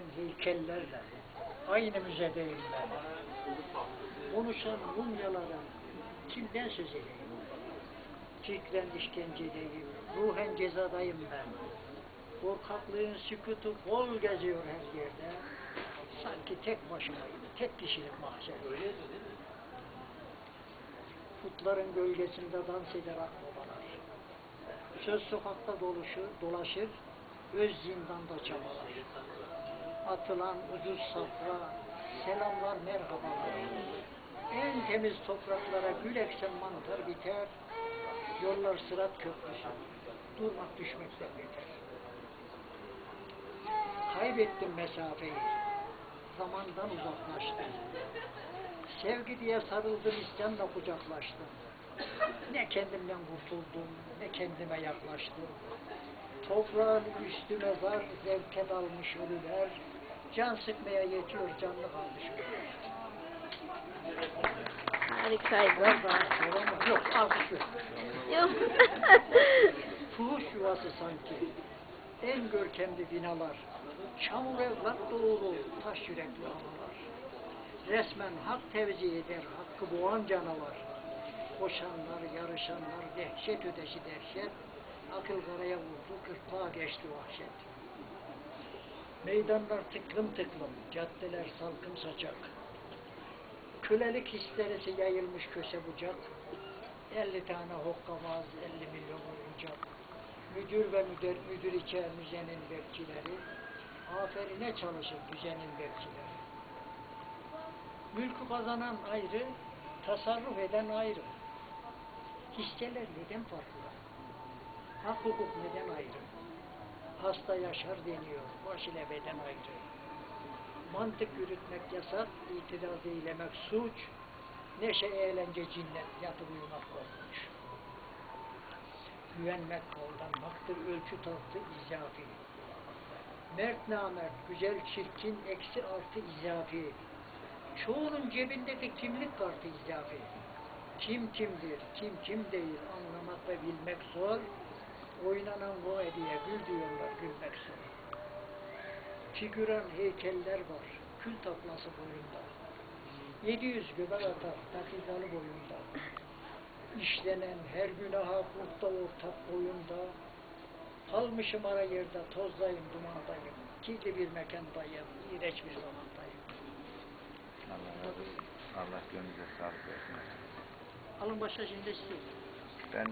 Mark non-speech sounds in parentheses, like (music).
gelen heykellerle aynı müzedeyim ben. Konuşan mumyaların kimden söz edeyim? Fikren işkencedeyim, ruhen cezadayım ben. Korkaklığın sükutu bol geziyor her yerde. Sanki tek başımayım, tek kişilik mahşer. Putların gölgesinde dans eder akbabalar. Söz sokakta doluşur, dolaşır, öz zindanda çabalar. Atılan ucuz safra, selamlar merhabalar. En temiz topraklara gül eksen mantar biter, yollar sırat köprüsü, durmak düşmekten beter. Kaybettim mesafeyi, zamandan uzaklaştım. Sevgi diye sarıldım, isyanla kucaklaştım. Ne kendimden kurtuldum, ne kendime yaklaştım. Toprağın üstü mezar, zevke dalmış ölüler, can sıkmaya yetiyor canlı kalmış ölüler. Harikaydı. Yok, alkış yok. Yok. (laughs) Fuhuş yuvası sanki. En görkemli binalar. Çamur evlat doğulu taş yürekli analar. Resmen hak tevzi eder hakkı boğan canavar. Koşanlar, yarışanlar, dehşet ödeşi dehşet. Akıl karaya vurdu, kırklığa geçti vahşet. Meydanlar tıklım tıklım, caddeler salkım saçak. Kölelik histerisi yayılmış köşe bucak. 50 tane hokkabaz, 50 milyon oyuncak. Müdür ve müdür, müdür müzenin bekçileri. Aferine çalışır düzenin bekçileri. Mülkü kazanan ayrı, tasarruf eden ayrı. Hisseler neden farklı? Hak hukuk neden ayrı? Hasta yaşar deniyor, baş ile beden ayrı. Mantık yürütmek yasak, itiraz eylemek suç, neşe eğlence cinnet, yatıp uyumak korkunç. Güvenmek aldanmaktır, ölçü tartı izafi. Mert namert, güzel çirkin, eksi artı izafi. Çoğunun cebindeki kimlik kartı izafi. Kim kimdir, kim kim değil anlamak ve bilmek zor. Oynanan bu hediye gül diyorlar, gülmek zor. Figüran heykeller var, kül taklası boyunda. 700 göbek atar, dakikalı boyunda. İşlenen her günaha kurtta ortak boyunda. Kalmışım ara yerde, tozdayım, dumandayım. Kirli bir mekandayım, iğreç bir zamandayım. Allah razı olsun. Allah gönlünüze sağlık versin. Alın başa şimdi siz. Ben